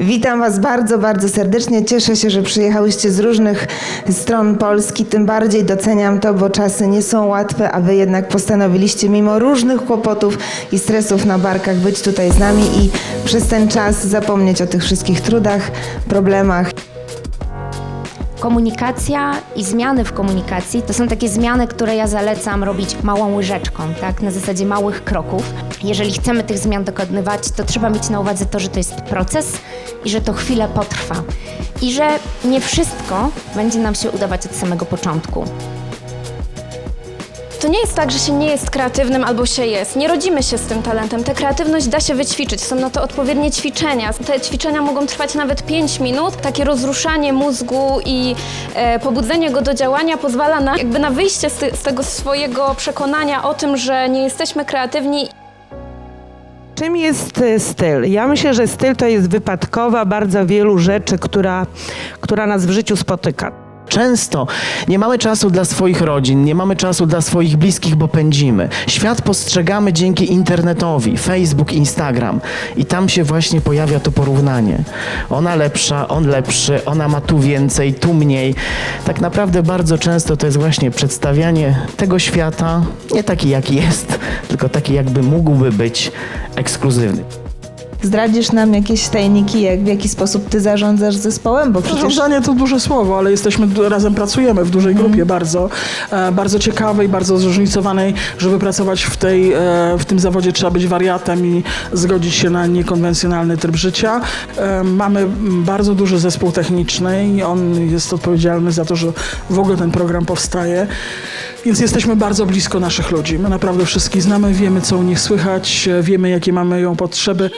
Witam Was bardzo, bardzo serdecznie. Cieszę się, że przyjechałyście z różnych stron Polski. Tym bardziej doceniam to, bo czasy nie są łatwe, a Wy jednak postanowiliście mimo różnych kłopotów i stresów na barkach być tutaj z nami i przez ten czas zapomnieć o tych wszystkich trudach, problemach. Komunikacja i zmiany w komunikacji to są takie zmiany, które ja zalecam robić małą łyżeczką, tak, na zasadzie małych kroków. Jeżeli chcemy tych zmian dokonywać, to trzeba mieć na uwadze to, że to jest proces i że to chwilę potrwa. I że nie wszystko będzie nam się udawać od samego początku. To nie jest tak, że się nie jest kreatywnym albo się jest. Nie rodzimy się z tym talentem. Tę kreatywność da się wyćwiczyć. Są na to odpowiednie ćwiczenia. Te ćwiczenia mogą trwać nawet 5 minut. Takie rozruszanie mózgu i e, pobudzenie go do działania pozwala na, jakby na wyjście z, z tego swojego przekonania o tym, że nie jesteśmy kreatywni Czym jest e, styl? Ja myślę, że styl to jest wypadkowa bardzo wielu rzeczy, która, która nas w życiu spotyka. Często nie mamy czasu dla swoich rodzin, nie mamy czasu dla swoich bliskich, bo pędzimy. Świat postrzegamy dzięki internetowi, Facebook, Instagram i tam się właśnie pojawia to porównanie. Ona lepsza, on lepszy, ona ma tu więcej, tu mniej. Tak naprawdę bardzo często to jest właśnie przedstawianie tego świata nie taki jaki jest, tylko taki jakby mógłby być ekskluzywny. Zdradzisz nam jakieś tajniki, jak, w jaki sposób Ty zarządzasz zespołem? Bo przecież Zarządzanie to duże słowo, ale jesteśmy razem pracujemy w dużej grupie bardzo, e, bardzo ciekawej, bardzo zróżnicowanej, żeby pracować w, tej, e, w tym zawodzie trzeba być wariatem i zgodzić się na niekonwencjonalny tryb życia. E, mamy mm, bardzo duży zespół techniczny i on jest odpowiedzialny za to, że w ogóle ten program powstaje. Więc jesteśmy bardzo blisko naszych ludzi. My naprawdę wszystkich znamy, wiemy co u nich słychać, wiemy jakie mamy ją potrzeby.